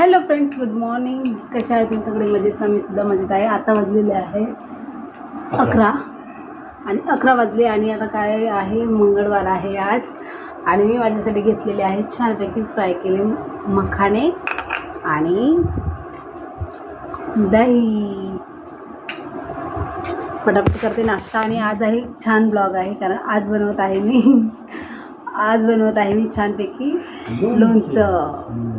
Hello friends good morning कशा आहे तुम्ही सगळे मजेत ना मी सुद्धा मजेत आहे. आता वाजलेले आहे अकरा. आणि अकरा वाजले आणि आता काय आहे? मंगळवार आहे आज. आणि मी माझ्यासाठी घेतलेले आहे छानपैकी फ्राय केले मखाने आणि दही. पटापट करते नाश्ता आणि आज आहे छान ब्लॉग आहे कारण आज बनवत आहे मी. आज बनवत आहे मी छानपैकी लोणचं.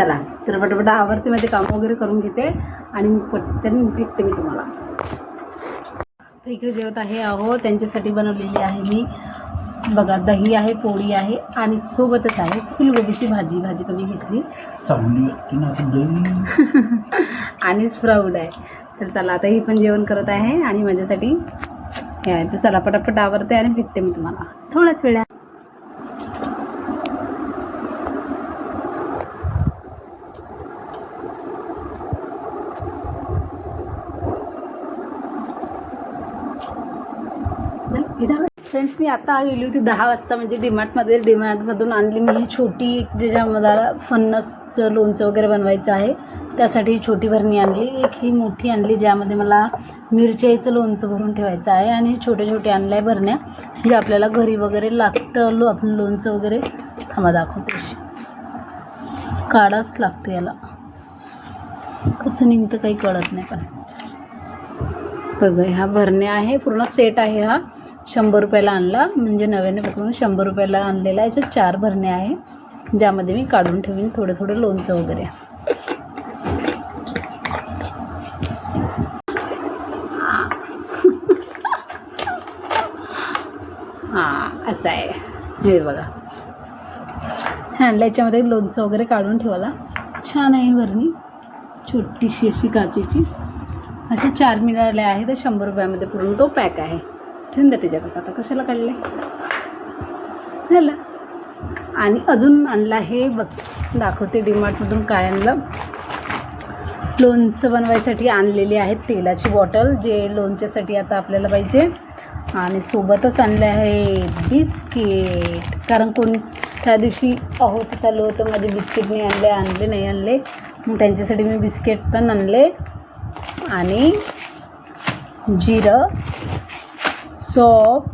चला तर पटापट आवरते माझे काम वगैरे करून घेते आणि पटकन भेटते मी तुम्हाला. तर इकडे जेवत आहे अहो त्यांच्यासाठी बनवलेली आहे मी. बघा दही आहे पोळी आहे आणि सोबतच आहे फुलगोबीची भाजी भाजी कमी घेतली. आणि स्प्राऊड आहे. तर चला आता ही पण जेवण करत आहे आणि माझ्यासाठी हे आहे. तर चला पटापट आवरते आणि भेटते मी तुम्हाला. थोड्याच वेळा फ्रेंड्स मी आता गेली होती दहा वाजता म्हणजे डीमार्टमध्ये डीमार्टमधून आणली मी ही छोटी एक ज्याच्या मला फन्नसचं लोणचं वगैरे बनवायचं आहे त्यासाठी छोटी भरणी आणली. एक ही मोठी आणली ज्यामध्ये मला मिरच्याचं लोणचं भरून ठेवायचं आहे आणि छोटे छोटे आणलं आहे भरण्या जे आपल्याला घरी वगैरे लागतं लो आपण लोणचं वगैरे. थांबा दाखवते काढाच लागते याला. कसं निघतं काही कळत नाही पण. बघा ह्या भरण्या आहे पूर्ण सेट आहे हा. शंभर रुपयाला आणला. म्हणजे नव्याने पकडून शंभर रुपयाला आणलेला याच्यात चार भरणे आहे. ज्यामध्ये मी काढून ठेवीन थोडे थोडे लोणचं वगैरे. हां असं आहे. हे बघा. आणलं याच्यामध्ये लोणचं वगैरे काढून ठेवायला छान आहे भरणी. छोटीशी अशी काचेची. असे चार मिळाले आहे तर शंभर रुपयामध्ये पूर्ण तो पॅक आहे. ठेवून द्या त्याच्यातच आता कशाला काढले झालं. आणि अजून आणलं हे बघ दाखवते डीमार्टमधून काय आणलं. लोणचं बनवायसाठी आणलेली आहेत तेलाची बॉटल जे लोणच्यासाठी आता आपल्याला पाहिजे. आणि सोबतच आणले आहे बिस्किट. कारण कोण त्या दिवशी पाऊस चालू होतं माझे बिस्किट नाही आणले आणले नाही आणले. मग त्यांच्यासाठी मी बिस्किट पण आणले. आणि जिरं. सॉफ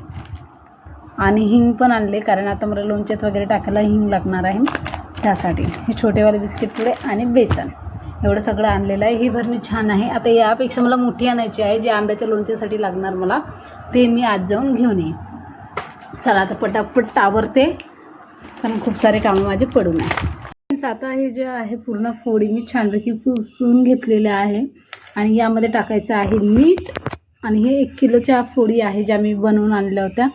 आणि हिंग पण आणले कारण आता मला लोणच्यात वगैरे टाकायला हिंग लागणार आहे. त्यासाठी हे छोटेवाले बिस्किट पुडे आणि बेसन. एवढं सगळं आणलेलं आहे. ही भरणी छान आहे. आता यापेक्षा मला मोठी आणायची आहे जे आंब्याच्या लोणच्यासाठी लागणार मला ते मी आज जाऊन घेऊन येईन. चला आता पटापट आवरते कारण खूप सारे कामं माझे पडून आहे आता हे जे आहे पूर्ण फोडी मी छानपैकी पुसून घेतलेले आहे. आणि यामध्ये टाकायचं आहे मीठ आणि हे एक किलोच्या फोडी आहे ज्या मी बनवून आणल्या होत्या.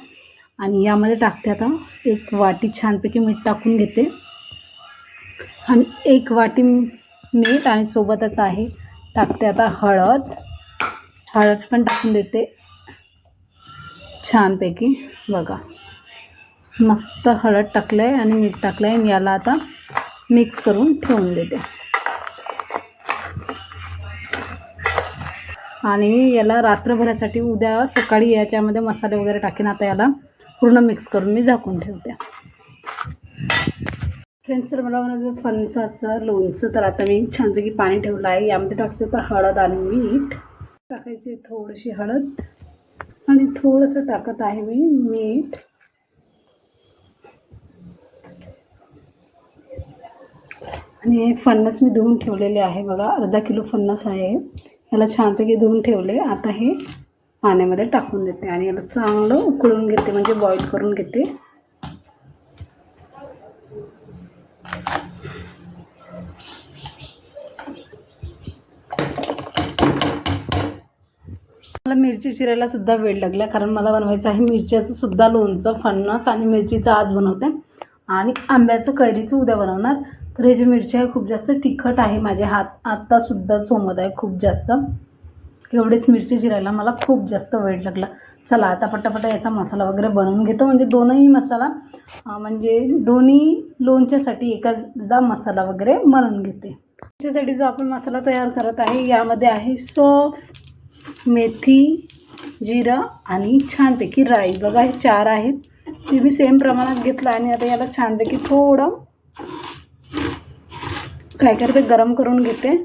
आणि यामध्ये टाकते आता एक वाटी छानपैकी मीठ टाकून घेते. आणि एक वाटी मीठ आणि सोबतच आहे टाकते आता हळद. हळद पण टाकून देते. छानपैकी. बघा. मस्त हळद टाकलं आहे आणि मीठ टाकलं आहे आणि याला आता मिक्स करून ठेवून देते. आणि याला रात्रभरासाठी उद्या सकाळी याच्यामध्ये मसाले वगैरे टाकेन आता याला. पूर्ण मिक्स करून मी झाकून ठेवते. फ्रेंड्स तर मला म्हणायचं फणसाचं लोणचं तर आता मी छानपैकी पाणी ठेवलं आहे. यामध्ये टाकते तर हळद आणि मीठ. टाकायची थोडीशी हळद. आणि थोडंसं टाकत आहे मी मीठ. आणि हे फणस मी धुवून ठेवलेले आहे बघा. अर्धा किलो फणस आहे. याला छानपैकी धुवून ठेवले. आता हे पाण्यामध्ये टाकून देते आणि याला चांगलं उकळून घेते म्हणजे बॉईल करून घेते. मला मिरची चिरायला सुद्धा वेळ लागला कारण मला बनवायचं आहे मिरच्याचं सुद्धा लोणचं फणस आणि मिरचीचं आज बनवते. आणि आंब्याचं कैरीचं उद्या बनवणार. तर हे जे मिरची आहे खूप जास्त तिखट आहे माझे हात आत्तासुद्धा सोमत आहे खूप जास्त. एवढेच मिरची जिरायला मला खूप जास्त वेळ लागला. चला आता पटापटा याचा मसाला वगैरे बनवून घेतो. म्हणजे दोनही मसाला म्हणजे दोन्ही लोणच्यासाठी एखादा मसाला वगैरे बनवून घेते. त्याच्यासाठी जो आपण मसाला तयार करत आहे यामध्ये आहे सॉफ मेथी जिरं आणि छानपैकी राई. बघा हे चार आहेत. ते मी सेम प्रमाणात घेतलं आणि आता याला छानपैकी थोडं काय करते गरम करून घेते.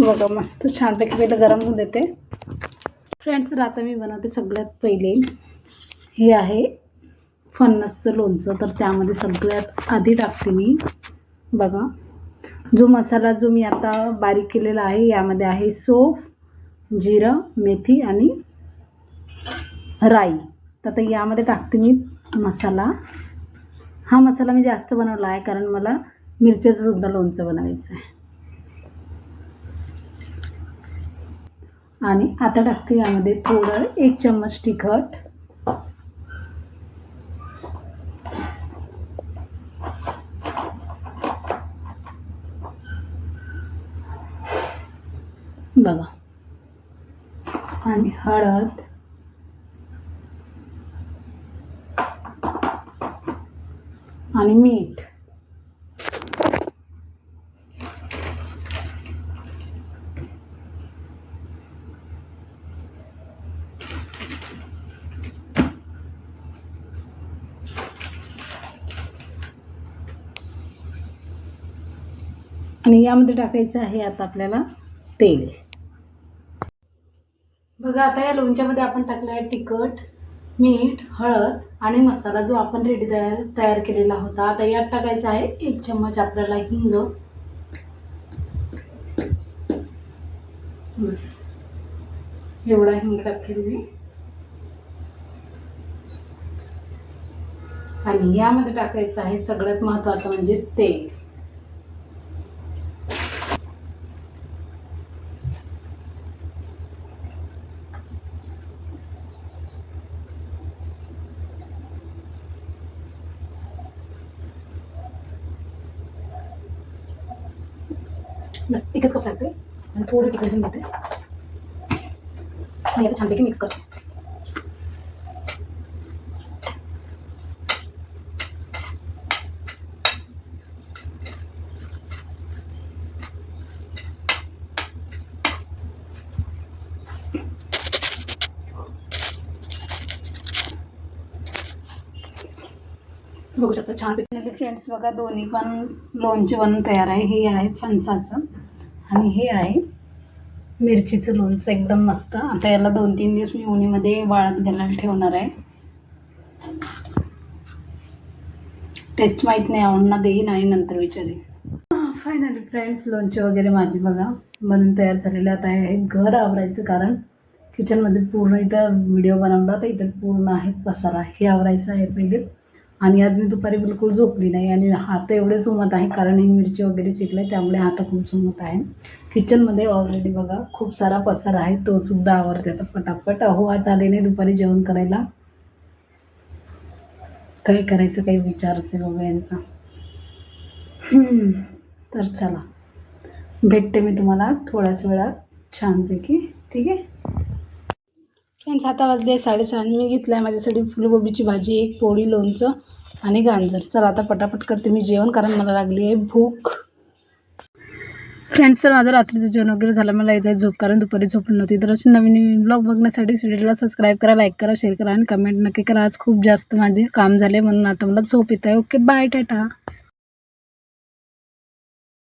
बघा मस्त छानपैकी पहिलं गरम होऊ देते. फ्रेंड्स तर आता मी बनवते सगळ्यात पहिले. हे आहे फणसचं लोणचं तर त्यामध्ये सगळ्यात आधी टाकते मी. बघा जो मसाला जो मी आता बारीक केलेला आहे यामध्ये आहे सोफ जिरं मेथी आणि राई. तर आता यामध्ये टाकते मी मसाला. हा मसाला मी जास्त बनवला आहे कारण मला मिरच्याचं सुद्धा लोणचं बनवायचं आहे. आणि आता टाकते यामध्ये थोडं एक चम्मच तिखट. बघा. आणि हळद. आणि मीठ. आणि यामध्ये टाकायचं आहे आता आपल्याला तेल. बघा आता या लोणच्यामध्ये आपण टाकलं आहे तिखट. मीठ हळद आणि मसाला जो आपण रेडी तयार तयार केलेला होता आता यात टाकायचा आहे एक चम्मच आपल्याला हिंग. बस. एवढा हिंग टाकेल मी. आणि यामध्ये टाकायचं आहे सगळ्यात महत्त्वाचं म्हणजे तेल. बस एकच कप लागते आणि थोडं टिकट घेऊन घेते आणि आता छानपैकी मिक्स करते. बघू शकता छानपैकी फ्रेंड्स बघा दोन्ही पण लोणचे बनवून तयार आहे. हे आहे फणसाचं आणि हे आहे मिरचीचं लोणचं. एकदम मस्त. आता याला दोन तीन दिवस मी उन्हीमध्ये वाळत घालायला ठेवणार आहे. टेस्ट माहीत नाही आवडना देईन आणि नंतर विचारेन. फायनली फ्रेंड्स लोणचे वगैरे माझे बघा. बनून तयार झालेले. आता आहे घर आवरायचं कारण किचनमध्ये पूर्ण इथं व्हिडिओ बनवला तर इथं पूर्ण आहे पसारा. हे आवरायचं आहे पहिले. आणि आज मी दुपारी बिलकुल झोपली नाही आणि हात एवढे झुमत आहे कारण ही मिरची वगैरे चिकले त्यामुळे हात खूप सुमत आहे. किचनमध्ये ऑलरेडी बघा खूप सारा पसार आहे तो सुद्धा आवडते आता पटापट. अहो आज आले नाही दुपारी जेवण करायला. काय करायचं काही विचारच आहे बाबा यांचा. तर चला. भेटते मी तुम्हाला थोड्याच वेळात छानपैकी ठीक आहे? फ्रेंड्स आता वाजले साडेसहा मी घेतलं आहे माझ्यासाठी फुलगोबीची भाजी एक पोळी लोणचं. आणि गांजर. चला आता पटापट करते मी जेवण कारण मला लागली आहे भूक. फ्रेंड्स तर माझं रात्रीचं जेवण वगैरे झालं मला येत आहे झोप कारण दुपारी झोपली नव्हती. तर असे नवीन नवीन ब्लॉग बघण्यासाठी स्वीडला सबस्क्राईब करा लाईक करा शेअर करा आणि कमेंट नक्की करा. आज खूप जास्त माझे काम झाले म्हणून आता मला झोप येत आहे. Okay bye Tata